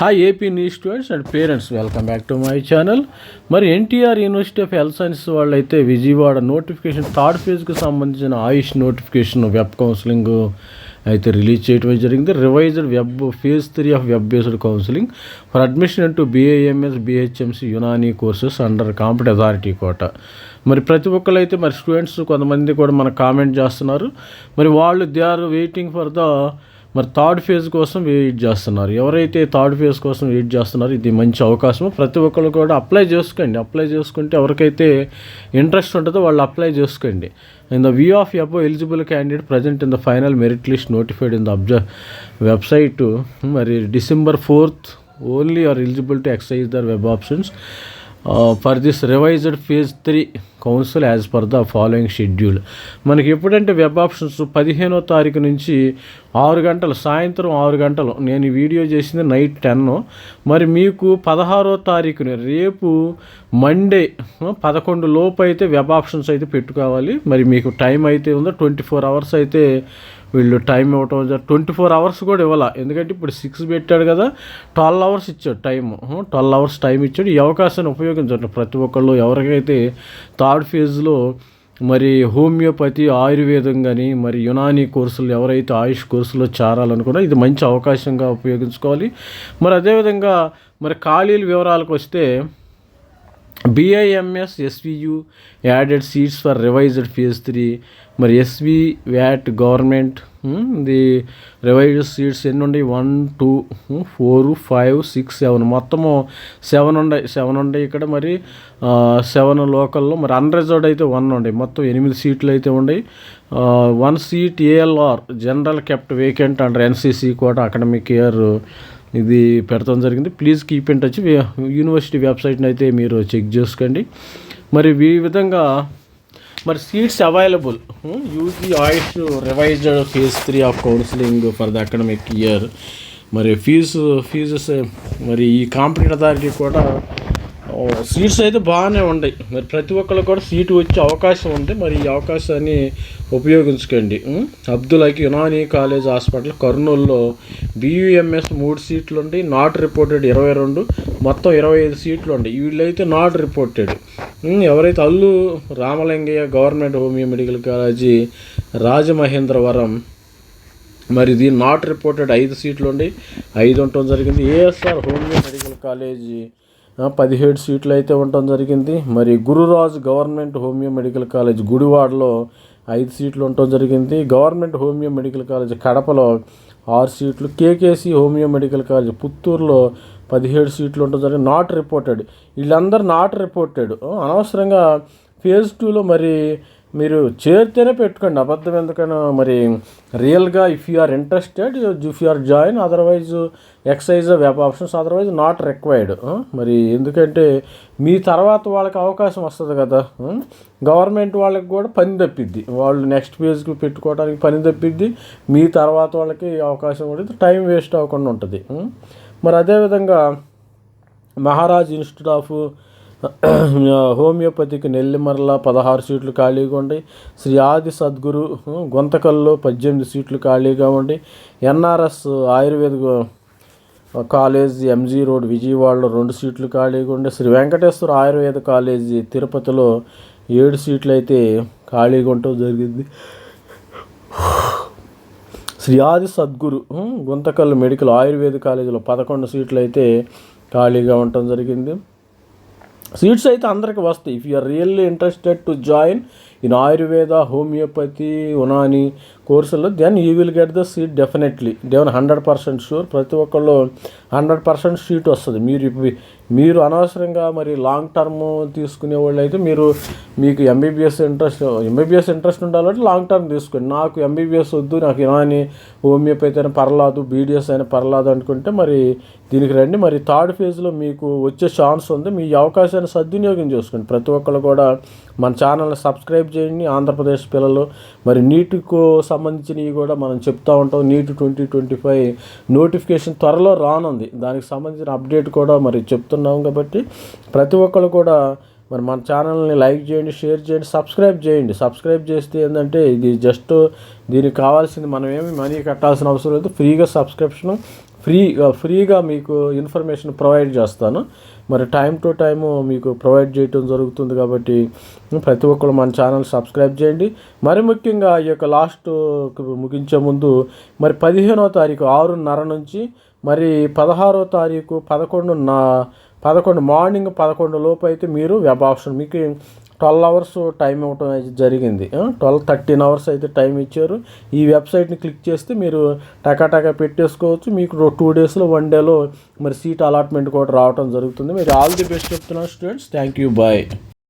Hi AP news students and parents welcome back to my channel మరి NTR university of health science వాళ్ళు అయితే Vijayawada notification third ఫేజ్కి సంబంధించిన AYUSH notification web counselling అయితే release చేయడం జరిగింది. Revised web phase three of web based counselling for admission to BAMS BHMC Unani courses under competent authority quota మరి ప్రతి ఒక్కరు అయితే మరి స్టూడెంట్స్ కొంతమంది కూడా మనకు కామెంట్ చేస్తున్నారు. మరి వాళ్ళు they are waiting for the మరి థర్డ్ ఫేజ్ కోసం వెయిట్ చేస్తున్నారు. ఎవరైతే థర్డ్ ఫేజ్ కోసం వెయిట్ చేస్తున్నారో ఇది మంచి అవకాశం ప్రతి ఒక్కరు కూడా అప్లై చేసుకోండి. అప్లై చేసుకుంటే ఎవరికైతే ఇంట్రెస్ట్ ఉంటుందో వాళ్ళు అప్లై చేసుకోండి. In the view of above eligible candidate present in the final merit list notified in the above website. మరి December fourth only are eligible to exercise their web options. For this revised phase three council as per the following schedule మనకి ఎప్పుడంటే web options పదిహేనో తారీఖు నుంచి ఆరు గంటలు సాయంత్రం ఆరు గంటలు నేను వీడియో చేసింది నైట్ టెన్ మరి మీకు పదహారో తారీఖుని రేపు మండే uh, పదకొండు లోపు అయితే వెబ్ ఆప్షన్స్ అయితే పెట్టుకోవాలి. మరి మీకు టైం అయితే ఉందో ట్వంటీ ఫోర్ అవర్స్ అయితే వీళ్ళు టైం ఇవ్వటం ట్వంటీ ఫోర్ అవర్స్ కూడా ఇవ్వాల? ఎందుకంటే ఇప్పుడు సిక్స్ పెట్టాడు కదా ట్వెల్వ్ అవర్స్ ఇచ్చాడు టైం ట్వెల్వ్ అవర్స్ టైం ఇచ్చాడు. ఈ అవకాశాన్ని ఉపయోగించండి ప్రతి ఒక్కళ్ళు. ఎవరికైతే థర్డ్ ఫేజ్లో మరి హోమియోపతి ఆయుర్వేదం కానీ మరి యునానీ కోర్సులు ఎవరైతే ఆయుష్ కోర్సులో చేరాలనుకున్నా ఇది మంచి అవకాశంగా ఉపయోగించుకోవాలి. మరి అదేవిధంగా మరి ఖాళీల వివరాలకు వస్తే BIMS SVU added seats for revised phase three మరి ఎస్వి వ్యాట్ గవర్నమెంట్ ది రివైజ్డ్ సీట్స్ ఎన్ని ఉన్నాయి? One two four five six seven మొత్తము సెవెన్ ఉన్నాయి. సెవెన్ ఉన్నాయి ఇక్కడ మరి. సెవెన్ లోకల్లో మరి అన్రిజర్వ్డ్ అయితే వన్ ఉన్నాయి. మొత్తం ఎనిమిది సీట్లు అయితే ఉన్నాయి. One seat ALR general kept vacant under NCC కూడా అకాడమిక్ ఇయర్ ఇది పెడతాం జరిగింది. Please keep in touch university వెబ్సైట్ని అయితే మీరు చెక్ చేసుకోండి. మరి ఈ విధంగా మరి seats available UG AYUSH revised phase three of counselling for the academic year మరి ఫీజు ఫీజెస్ మరి ఈ కాంపిటేటివ్ అథారిటీ కూడా సీట్స్ అయితే బాగానే ఉన్నాయి. మరి ప్రతి ఒక్కరు కూడా సీటు వచ్చే అవకాశం ఉంది. మరి ఈ అవకాశాన్ని ఉపయోగించుకోండి. అబ్దుల్ హకీ యునానీ కాలేజ్ హాస్పిటల్ కర్నూలులో బీయూఎంఎస్ మూడు సీట్లు ఉండి నాట్ రిపోర్టెడ్ ఇరవై రెండు. మొత్తం ఇరవై ఐదు సీట్లు ఉండి వీళ్ళైతే నాట్ రిపోర్టెడ్. ఎవరైతే Allu Ramalingaiah government homeo medical college Rajamahendravaram మరి ఇది నాట్ రిపోర్టెడ్ ఐదు సీట్లు ఉండి ఐదు ఉండటం జరిగింది. ఏఎస్ఆర్ హోమియో మెడికల్ కాలేజీ పదిహేడు సీట్లు అయితే ఉండటం జరిగింది. మరి Gururaju government homeo medical college గుడివాడలో ఐదు సీట్లు ఉండటం జరిగింది. గవర్నమెంట్ హోమియో మెడికల్ కాలేజ్ కడపలో ఆరు సీట్లు. కేకేసి హోమియో మెడికల్ కాలేజ్ పుత్తూరులో పదిహేడు సీట్లు ఉండటం జరిగింది. Not reported. వీళ్ళందరూ నాట్ రిపోర్టెడ్. అనవసరంగా ఫేజ్ టూలో మరి మీరు చేరితేనే పెట్టుకోండి. అబద్ధం ఎందుకైనా మరి రియల్గా if you are interested if you are join otherwise exercise web options otherwise not required మరి ఎందుకంటే మీ తర్వాత వాళ్ళకి అవకాశం వస్తుంది కదా. గవర్నమెంట్ వాళ్ళకి కూడా పని తప్పిద్ది. వాళ్ళు నెక్స్ట్ పేజ్కి పెట్టుకోవడానికి పని తప్పిద్ది. మీ తర్వాత వాళ్ళకి అవకాశం ఉంటుంది టైం వేస్ట్ అవ్వకుండా ఉంటుంది. మరి అదేవిధంగా మహారాజ్ ఇన్స్టిట్యూట్ ఆఫ్ హోమియోపతికి నెల్లిమర్ల పదహారు సీట్లు ఖాళీగా ఉండి శ్రీ ఆది సద్గురు గుంతకల్లో పద్దెనిమిది సీట్లు ఖాళీగా ఉండి NRS Ayurveda college MG road విజయవాడలో రెండు సీట్లు ఖాళీగా ఉండి శ్రీ వెంకటేశ్వర ఆయుర్వేద కాలేజీ తిరుపతిలో ఏడు సీట్లు అయితే ఖాళీగా ఉండటం జరిగింది. శ్రీ ఆది సద్గురు గుంతకల్ మెడికల్ ఆయుర్వేద కాలేజీలో పదకొండు సీట్లు అయితే ఖాళీగా ఉండటం జరిగింది. సీట్స్ అయితే అందరికి వస్తాయి. If you're really interested to join in Ayurveda homeopathy Unani కోర్సుల్లో then you will get the seat definitely Devan hundred percent sure ప్రతి ఒక్కళ్ళు హండ్రెడ్ పర్సెంట్ సీట్ వస్తుంది. మీరు మీరు అనవసరంగా మరి లాంగ్ టర్మ్ తీసుకునే వాళ్ళు అయితే మీరు మీకు ఎంబీబీఎస్ ఇంట్రెస్ట్ ఎంబీబీఎస్ ఇంట్రెస్ట్ ఉండాలంటే లాంగ్ టర్మ్ తీసుకోండి. నాకు ఎంబీబీఎస్ వద్దు నాకు ఇనాని హోమియోపతి అయినా పర్లాదు బీడిఎస్ అయినా పర్లాదు అనుకుంటే మరి దీనికి రండి. మరి థర్డ్ ఫేజ్లో మీకు వచ్చే ఛాన్స్ ఉంది. మీ అవకాశాన్ని సద్వినియోగం చేసుకోండి. ప్రతి ఒక్కళ్ళు కూడా మన ఛానల్ని సబ్స్క్రైబ్ చేయండి. ఆంధ్రప్రదేశ్ పిల్లలు మరి నీటికు సంబంధించినవి కూడా మనం చెప్తా ఉంటాం. నీటి ట్వంటీ ట్వంటీ ఫైవ్ నోటిఫికేషన్ త్వరలో రానుంది. దానికి సంబంధించిన అప్డేట్ కూడా మరి చెప్తున్నాం కాబట్టి ప్రతి ఒక్కరు కూడా మరి మన ఛానల్ని లైక్ చేయండి షేర్ చేయండి సబ్స్క్రైబ్ చేయండి. సబ్స్క్రైబ్ చేస్తే ఏంటంటే ఇది జస్ట్ దీనికి కావాల్సింది మనం ఏమి మనీ కట్టాల్సిన అవసరం లేదు. ఫ్రీగా సబ్స్క్రిప్షన్ ఫ్రీ ఫ్రీగా మీకు ఇన్ఫర్మేషన్ ప్రొవైడ్ చేస్తాను. మరి టైం టు టైము మీకు ప్రొవైడ్ చేయటం జరుగుతుంది కాబట్టి ప్రతి ఒక్కరు మన ఛానల్ సబ్స్క్రైబ్ చేయండి. మరి ముఖ్యంగా ఈ యొక్క లాస్ట్ ముగించే ముందు మరి పదిహేనో తారీఖు ఆరున్నర నుంచి మరి పదహారో తారీఖు పదకొండున్న పదకొండు మార్నింగ్ పదకొండు లోపు అయితే మీరు వెబ్ ఆప్షన్ మీకు ట్వెల్వ్ అవర్స్ టైం ఇవ్వటం అయితే జరిగింది. ట్వెల్వ్ థర్టీన్ అవర్స్ అయితే టైం ఇచ్చారు. ఈ వెబ్సైట్ని క్లిక్ చేస్తే మీరు టకాటకా పెట్టేసుకోవచ్చు. మీకు టూ డేస్లో వన్ డేలో మరి సీట్ అలాట్మెంట్ కూడా రావడం జరుగుతుంది. మీరు ఆల్ ది బెస్ట్ చెప్తున్నాను స్టూడెంట్స్. Thank you. బాయ్.